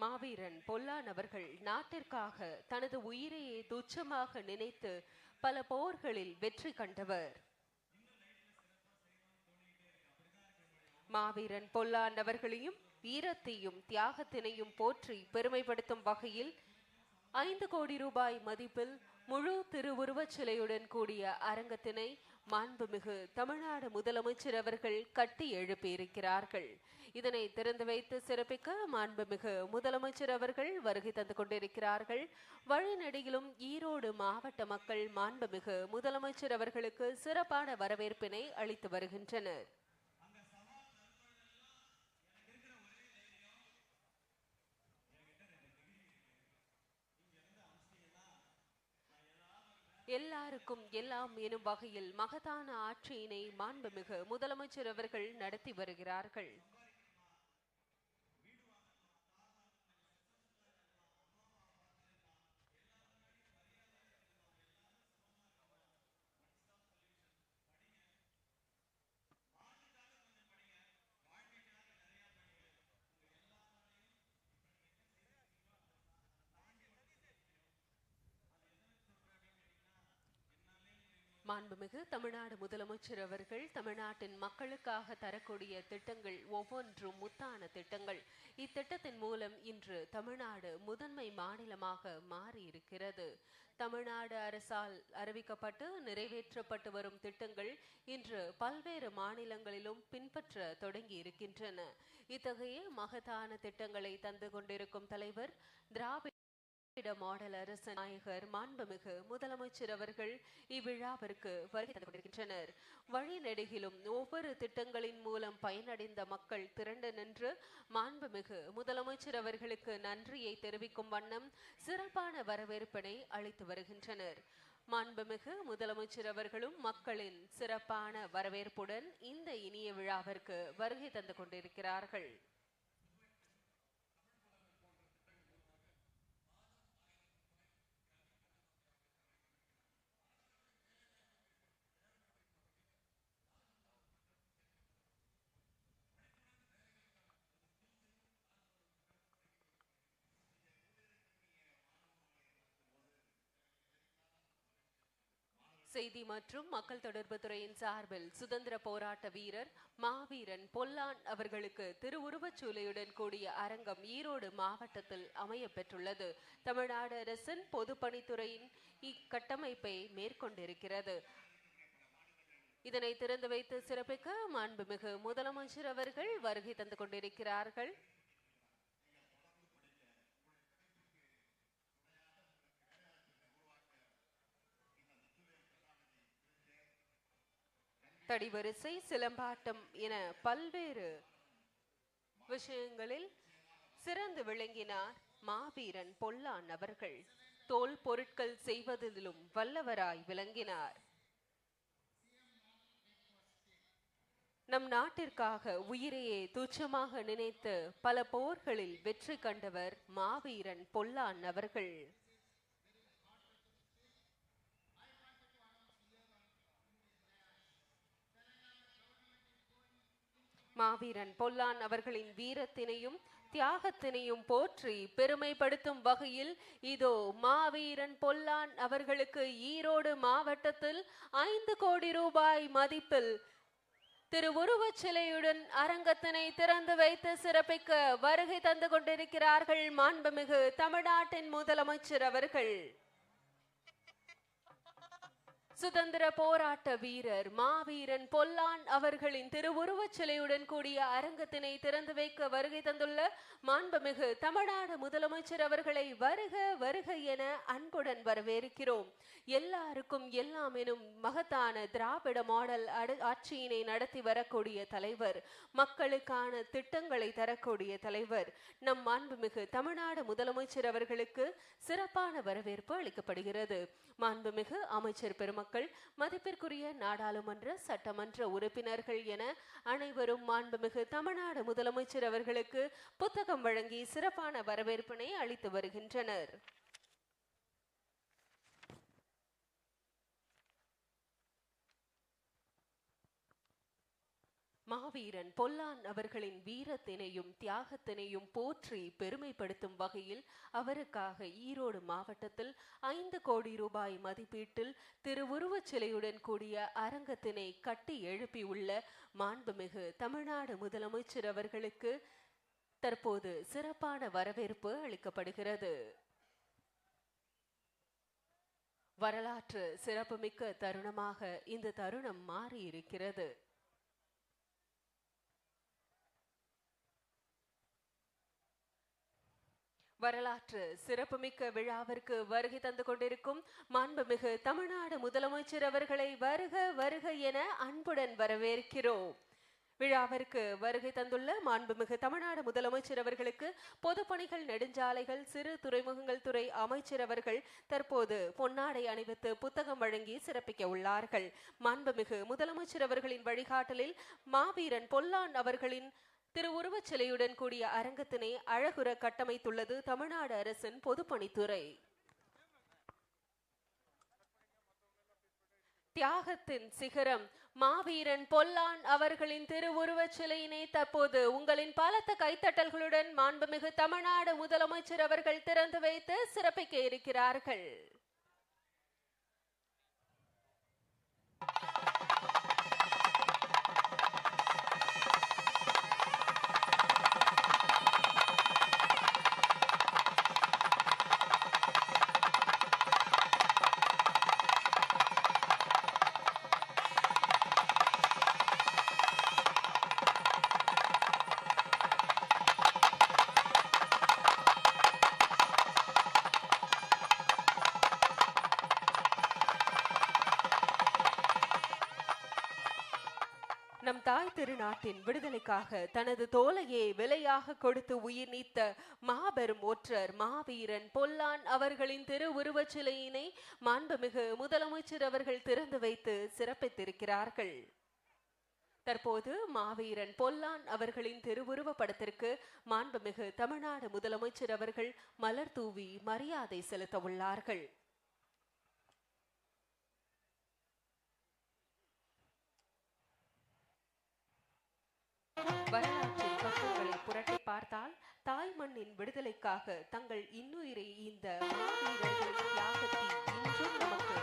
மாவீரன் பொல்லானவர்கள் நாட்டிற்காக தனது உயிரையே துச்சமாக நினைத்து பல போர்களில் வெற்றி கண்டவர். மாவீரன் பொல்லாண்டவர்களையும் வீரத்தையும் தியாகத்தினையும் போற்றி பெருமைப்படுத்தும் வகையில் ஐந்து கோடி ரூபாய் மதிப்பில் முழு திருவுருவச் சிலையுடன் கூடிய அரங்கத்தினை மாண்புமிகு தமிழ்நாடு முதலமைச்சர் அவர்கள் கட்டி எழுப்பியிருக்கிறார்கள். இதனை திறந்து வைத்து சிறப்பிக்க மாண்புமிகு முதலமைச்சர் அவர்கள் வருகை தந்து கொண்டிருக்கிறார்கள். வழிநடியிலும் ஈரோடு மாவட்ட மக்கள் மாண்புமிகு முதலமைச்சர் அவர்களுக்கு சிறப்பான வரவேற்பினை அளித்து வருகின்றனர். எல்லாருக்கும் எல்லாம் எனும் வகையில் மகத்தான ஆட்சியினை மாண்புமிகு முதலமைச்சர் அவர்கள் நடத்தி வருகிறார்கள். மாண்புமிகு தமிழ்நாடு முதலமைச்சர் அவர்கள் தமிழ்நாட்டின் மக்களுக்காக தரக்கூடிய திட்டங்கள் ஒவ்வொன்றும் முத்தான திட்டங்கள். இத்திட்டத்தின் மூலம் இன்று தமிழ்நாடு முதன்மை மாநிலமாக மாறியிருக்கிறது. தமிழ்நாடு அரசால் அறிவிக்கப்பட்டு நிறைவேற்றப்பட்டு வரும் திட்டங்கள் இன்று பல்வேறு மாநிலங்களிலும் பின்பற்ற தொடங்கி இருக்கின்றன இத்தகைய மகத்தான திட்டங்களை தந்து கொண்டிருக்கும் தலைவர் திராவிட திராவிட மாடல் அரசு நாயகர் மாண்புமிகு முதலமைச்சர் அவர்கள் இவ்விழாவிற்கு வருகை தந்து கொண்டிருக்கின்றனர் வழிநெடுகிலும் ஒவ்வொரு திட்டங்களின் மூலம் பயனடைந்த மக்கள் திரண்டு நின்று மாண்புமிகு முதலமைச்சர் அவர்களுக்கு நன்றியை தெரிவிக்கும் வண்ணம் சிறப்பான வரவேற்பினை அளித்து வருகின்றனர். மாண்புமிகு முதலமைச்சர் அவர்களும் மக்களின் சிறப்பான வரவேற்புடன் இந்த இனிய விழாவிற்கு வருகை தந்து கொண்டிருக்கிறார்கள். செய்தி மற்றும் மக்கள் தொடர்பு துறையின் சார்பில் சுதந்திர போராட்ட வீரர் மாவீரன் பொல்லான் அவர்களுக்கு திருவுருவச் சூலையுடன் கூடிய அரங்கம் ஈரோடு மாவட்டத்தில் அமைய பெற்றுள்ளது தமிழ்நாடு அரசின் பொதுப்பணித்துறையின் இக்கட்டமைப்பை மேற்கொண்டிருக்கிறது. இதனை திறந்து வைத்து சிறப்பிக்க மாண்புமிகு முதலமைச்சர் அவர்கள் வருகை தந்து கொண்டிருக்கிறார்கள். தடிவரிசை சிலம்பாட்டம் என பல்வேறு விஷயங்களில் சிறந்து விளங்கினார் மாவீரன் பொல்லான் அவர்கள். தோல் பொருட்கள் செய்வதிலும் வல்லவராய் விளங்கினார். நம் நாட்டிற்காக உயிரையே துச்சமாக நினைத்து பல போர்களில் வெற்றி கண்டவர் மாவீரன் பொல்லான் அவர்கள். மாவீரன் பொல்லான் அவர்களின் வீரத்தினையும் தியாகத்தினையும் போற்றி பெருமைப்படுத்தும் வகையில் இதோ மாவீரன் பொல்லான் அவர்களுக்கு ஈரோடு மாவட்டத்தில் ஐந்து கோடி ரூபாய் மதிப்பில் திருவுருவச் சிலையுடன் அரங்கத்தினை திறந்து வைத்து சிறப்பிக்க வருகை தந்து கொண்டிருக்கிறார்கள் மாண்புமிகு தமிழ்நாட்டின் முதலமைச்சர் அவர்கள். சுதந்திர போராட்ட வீரர் மாவீரன் பொல்லான் அவர்களின் திருவுருவச் சிலையுடன் கூடிய அரங்கத்தினை திறந்து வைக்க வருகை தந்துள்ள மாண்புமிகு தமிழ்நாடு முதலமைச்சர் அவர்களை வருக வருக என அன்புடன் வரவேற்கிறோம். எல்லாருக்கும் எல்லாம் எனும் மகத்தான திராவிட மாடல் ஆட்சியினை நடத்தி வரக்கூடிய தலைவர் மக்களுக்கான திட்டங்களை தரக்கூடிய தலைவர் நம் மாண்புமிகு தமிழ்நாடு முதலமைச்சர் அவர்களுக்கு சிறப்பான வரவேற்பு அளிக்கப்படுகிறது. மாண்புமிகு அமைச்சர் பெருமக்கள் மதிப்பிற்குரிய நாடாளுமன்ற சட்டமன்ற உறுப்பினர்கள் என அனைவரும் மாண்புமிகு தமிழ்நாடு முதலமைச்சர் அவர்களுக்கு புத்தகம் வழங்கி சிறப்பான வரவேற்பினை அளித்து வருகின்றனர். மாவீரன் பொல்லான் அவர்களின் வீரத்தினையும் தியாகத்தினையும் போற்றி பெருமைப்படுத்தும் வகையில் அவருக்காக ஈரோடு மாவட்டத்தில் ஐந்து கோடி ரூபாய் மதிப்பீட்டில் திருவுருவச் சிலையுடன் கூடிய அரங்கத்தினை கட்டி எழுப்பியுள்ள மாண்புமிகு தமிழ்நாடு முதலமைச்சர் அவர்களுக்கு தற்போது சிறப்பான வரவேற்பு அளிக்கப்படுகிறது. வரலாற்று சிறப்புமிக்க தருணமாக இந்த தருணம் மாறியிருக்கிறது. வரலாற்று சிறப்புமிக்க விழாவிற்கு வருகை தந்து கொண்டிருக்கும் மாண்புமிகு தமிழ்நாடு முதலமைச்சர் அவர்களை வருக வருக என அன்புடன் வரவேற்கிறோம். விழாவிற்கு வருகை தந்துள்ள மாண்புமிகு தமிழ்நாடு முதலமைச்சர் அவர்களுக்கு பொதுப்பணிகள் நெடுஞ்சாலைகள் சிறு துறைமுகங்கள் துறை அமைச்சர் அவர்கள் தற்போது பொன்னாடை அணிவித்து புத்தகம் வழங்கி சிறப்பிக்க உள்ளார்கள். மாண்புமிகு முதலமைச்சர் அவர்களின் வழிகாட்டலில் மாவீரன் பொல்லான் அவர்களின் திருவுருவச் சிலையுடன் கூடிய அரங்கத்தினை அழகுற கட்டமைத்துள்ளது தமிழ்நாடு அரசின் பொதுப்பணித்துறை. தியாகத்தின் சிகரம் மாவீரன் பொல்லான் அவர்களின் திருவுருவச் சிலையினை தற்போது உங்களின் பலத்த கைத்தட்டல்களுடன் மாண்புமிகு தமிழ்நாடு முதலமைச்சர் அவர்கள் திறந்து வைத்து சிறப்பிக்க இருக்கிறார்கள். நம் திருநாட்டின் விடுதலைக்காக தனது தோலையே விலையாக கொடுத்து உயிர் நீத்த மாபெரும் ஒற்றர் மாவீரன் பொல்லான் அவர்களின் திருவுருவச் சிலையினை மாண்புமிகு முதலமைச்சர் அவர்கள் திறந்து வைத்து சிறப்பித்திருக்கிறார்கள். தற்போது மாவீரன் பொல்லான் அவர்களின் திருவுருவ படத்திற்கு மாண்புமிகு தமிழ்நாடு முதலமைச்சர் அவர்கள் மலர் தூவி மரியாதை செலுத்த உள்ளார்கள் வரலாற்றின் பக்கங்களை புரட்டி பார்த்தால் தாய் மண்ணின் விடுதலைக்காக தங்கள் இன்னுயிரை இந்த மாவீரர்களின் தியாகத்தை இன்றும் நமக்கு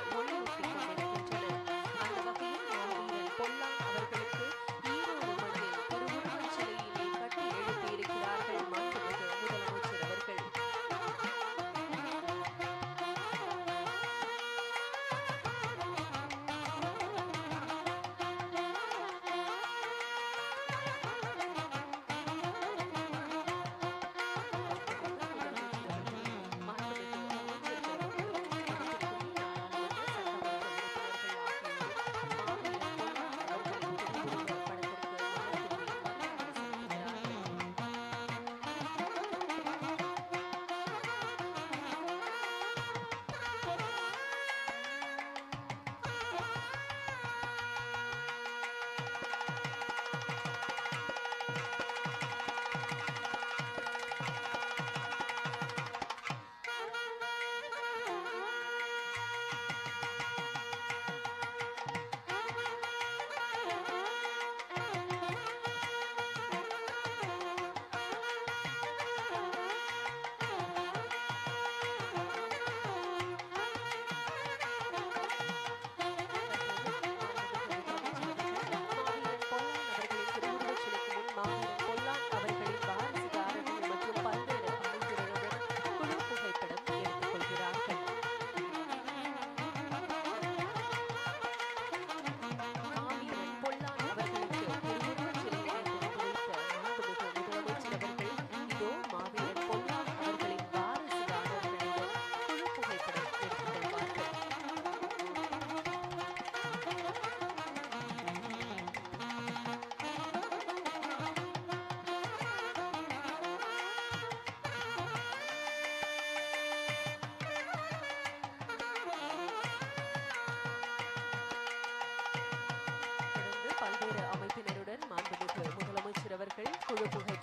அவர்கள் குழு புகைப்படம் எடுத்துக்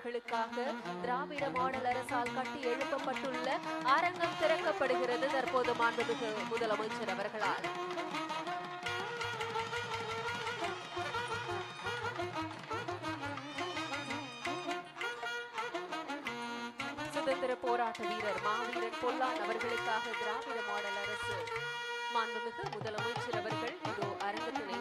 அவர்களுக்காக திராவிட மாடல் அரசால் கட்டி எழுப்பப்பட்டுள்ள அரங்கம் திறக்கப்படுகிறது. தற்போது மாண்புமிகு முதலமைச்சர் அவர்களால். சுதந்திர போராட்ட வீரர் மாவீரன் பொல்லான் அவர்களுக்காக திராவிட மாடல் அரசு. மாண்புமிகு முதலமைச்சர் அவர்கள் இதோ அரங்கத்தினை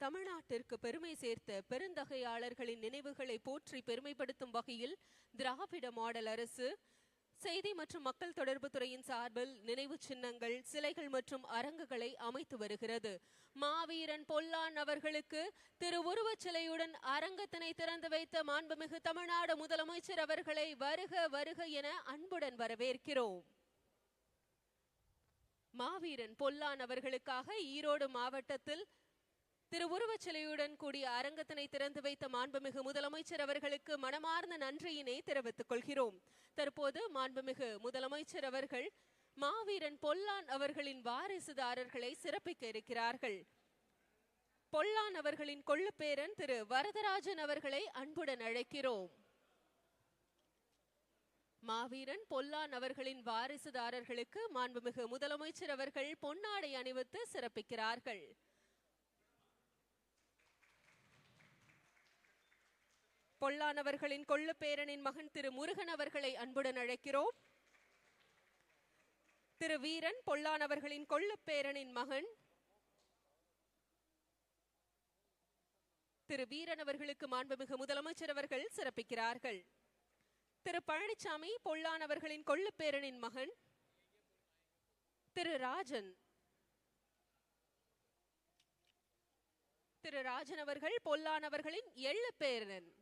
தமிழ்நாட்டிற்கு பெருமை சேர்த்த பெருந்தகையாளர்களின் நினைவுகளை போற்றி பெருமைப்படுத்தும் வகையில் திராவிட மாடல் அரசு செய்தி மற்றும் மக்கள் தொடர்பு துறையின் சார்பில் நினைவு சின்னங்கள் சிலைகள் மற்றும் அரங்குகளை அமைத்து வருகிறது. மாவீரன் பொல்லான் அவர்களுக்கு திரு உருவச் சிலையுடன் அரங்கத்தினை திறந்து வைத்த மாண்புமிகு தமிழ்நாடு முதலமைச்சர் அவர்களை வருக வருக என அன்புடன் வரவேற்கிறோம். மாவீரன் பொல்லான் அவர்களுக்காக ஈரோடு மாவட்டத்தில் திரு உருவச் சிலையுடன் கூடிய அரங்கத்தினை திறந்து வைத்த மாண்புமிகு முதலமைச்சர் அவர்களுக்கு மனமார்ந்த நன்றியினை தெரிவித்துக் கொள்கிறோம். தற்போது மாண்புமிகு முதலமைச்சர் அவர்கள் மாவீரன் பொல்லான் அவர்களின் வாரிசுதாரர்களை சிறப்பிக்க இருக்கிறார்கள். பொல்லான் அவர்களின் கொள்ளுப்பேரன் திரு வரதராஜன் அவர்களை அன்புடன் அழைக்கிறோம். மாவீரன் பொல்லான் அவர்களின் வாரிசுதாரர்களுக்கு மாண்புமிகு முதலமைச்சர் அவர்கள் பொன்னாடை அணிவித்து சிறப்பிக்கிறார்கள். பொல்லானவர்களின் கொள்ளுப்பேரனின் மகன் திரு முருகன் அவர்களை அன்புடன் அழைக்கிறோம். திரு வீரன் பொல்லானவர்களின் கொள்ளுப்பேரனின் மகன். திரு வீரன் அவர்களுக்கு மாண்புமிகு முதலமைச்சர் அவர்கள் சிறப்பிக்கிறார்கள். திரு பழனிசாமி பொல்லானவர்களின் கொள்ளுப்பேரனின் மகன். திரு ராஜன். திரு ராஜன் அவர்கள் பொல்லானவர்களின் எள்ளு பேரன்.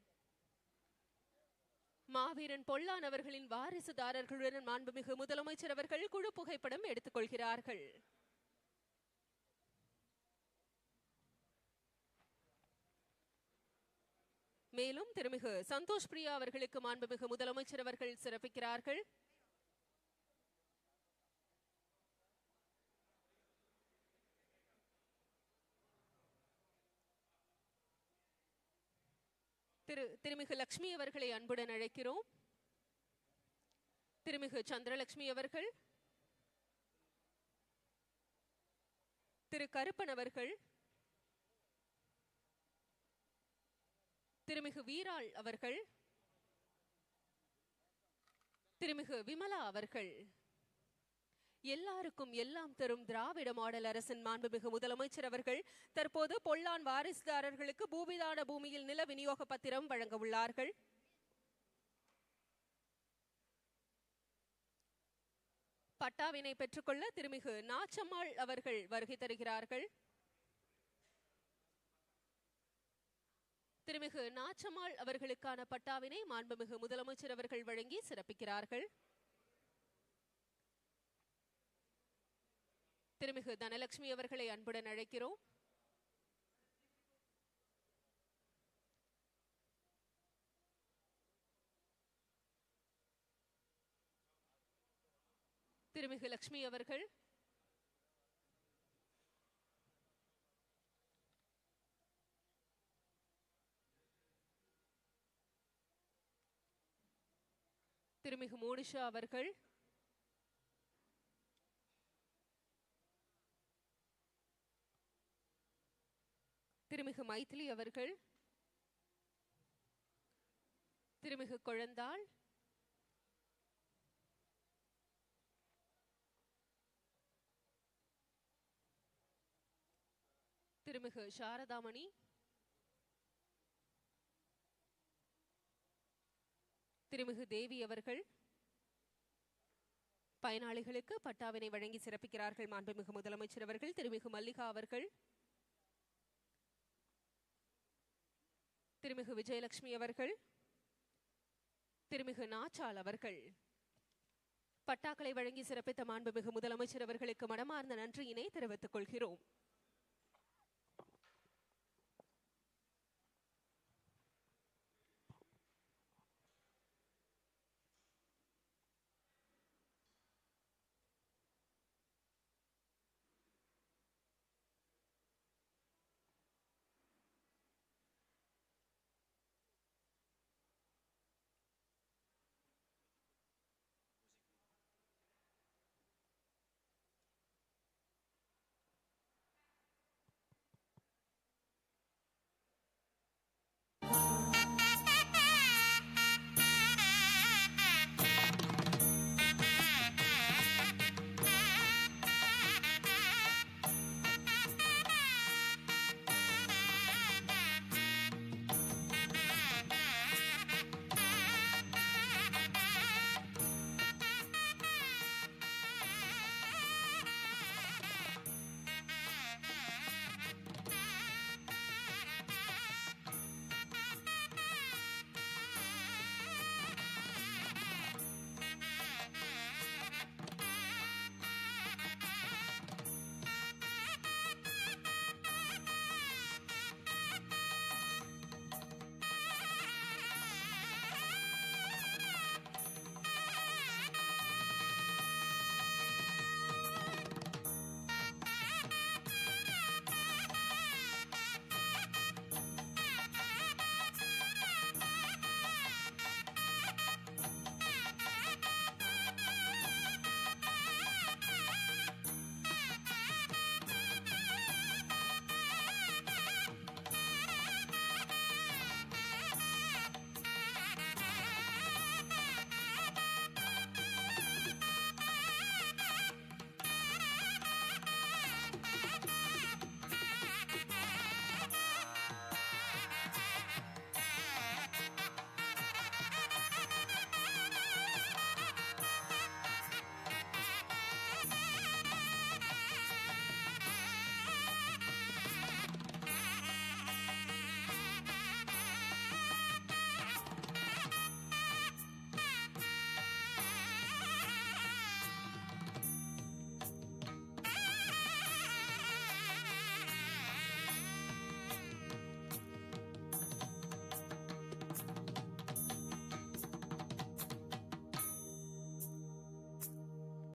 மாவீரன் பொல்லானவர்களின் வாரிசுதாரர்களுடன் மாண்புமிகு முதலமைச்சர் அவர்கள் குழு புகைப்படம் எடுத்துக் கொள்கிறார்கள் மேலும் திருமிகு சந்தோஷ் பிரியா அவர்களுக்கு மாண்புமிகு முதலமைச்சர் அவர்கள் சிறப்பிக்கிறார்கள். திரு திருமிகு லக்ஷ்மி அவர்களை அன்புடன் அழைக்கிறோம். திருமிகு சந்திரலட்சுமி அவர்கள் திரு கருப்பன் அவர்கள் திருமிகு வீராள் அவர்கள் திருமிகு விமலா அவர்கள். எல்லாருக்கும் எல்லாம் தரும் திராவிட மாடல் அரசின் மாண்புமிகு முதலமைச்சர் அவர்கள் தற்போது பொல்லான் வாரிசுதாரர்களுக்கு பூமிதான பூமியில் நில விநியோக பத்திரம் வழங்க உள்ளார்கள். பட்டாவினை பெற்றுக்கொள்ள திருமிகு நாச்சம்மாள் அவர்கள் வருகை தருகிறார்கள். திருமிகு நாச்சம்மாள் அவர்களுக்கான பட்டாவினை மாண்புமிகு முதலமைச்சர் அவர்கள் வழங்கி சிறப்பிக்கிறார்கள். திருமிகு தனலட்சுமி அவர்களை அன்புடன் அழைக்கிறோம். திருமிகு லட்சுமி அவர்கள். திருமிகு மோனிஷா அவர்கள். திருமிகு மைத்திலி அவர்கள் திருமிகு குழந்தாள் திருமிகு சாரதாமணி திருமிகு தேவி அவர்கள் பயனாளிகளுக்கு பட்டாவினை வழங்கி சிறப்பிக்கிறார்கள். மாண்புமிகு முதலமைச்சர் அவர்கள் திருமிகு மல்லிகா அவர்கள் திருமிகு விஜயலட்சுமி அவர்கள் திருமிகு நாச்சால் அவர்கள் பட்டாக்களை வழங்கி சிறப்பித்த மாண்புமிகு முதலமைச்சர் அவர்களுக்கு மனமார்ந்த நன்றியினை தெரிவித்துக் கொள்கிறோம்.